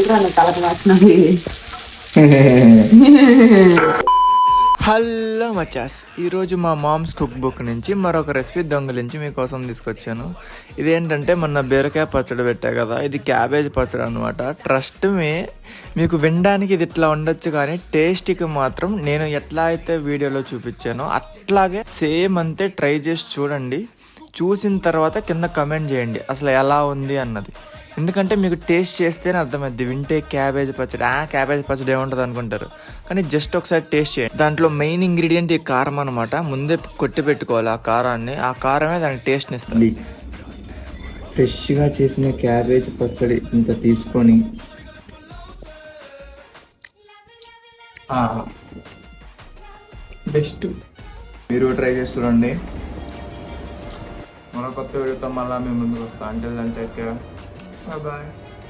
ఇంకా తలకు మార్చినవి హలో మచాస్ ఈరోజు మా మామ్స్ కుక్ బుక్ నుంచి మరొక రెసిపీ దొంగలించి మీకోసం తీసుకొచ్చాను. ఇదేంటంటే మొన్న బీరకాయ పచ్చడి పెట్టా కదా ఇది క్యాబేజ్ పచ్చడి అనమాట ట్రస్ట్ మీ మీకు వినడానికి ఇది ఇట్లా ఉండొచ్చు కానీ టేస్ట్కి మాత్రం నేను ఎట్లా అయితే వీడియోలో చూపించానో అట్లాగే సేమ్ అంతే ట్రై చేసి చూడండి. చూసిన తర్వాత కింద కమెంట్ చేయండి అసలు ఎలా ఉంది అన్నది. ఎందుకంటే మీకు టేస్ట్ చేస్తేనే అర్థమైంది వింటే క్యాబేజ్ పచ్చడి. ఆ క్యాబేజ్ పచ్చడి ఏముంటుంది అనుకుంటారు. కానీ జస్ట్ ఒకసారి టేస్ట్ చేయండి. దాంట్లో మెయిన్ ఇంగ్రీడియంట్ ఈ కారం అనమాట ముందే కొట్టి పెట్టుకోవాలి ఆ కారాన్ని. ఆ కారమే దానికి టేస్ట్ని ఇస్తుంది. ఫ్రెష్గా చేసిన క్యాబేజ్ పచ్చడి ఇంత తీసుకొని బెస్ట్ మీరు ట్రై చేసి చూడండి. మన కొత్త వీడియోతో మళ్ళీ మేము ముందుకు వస్తాం. అంటే దాని Bye-bye.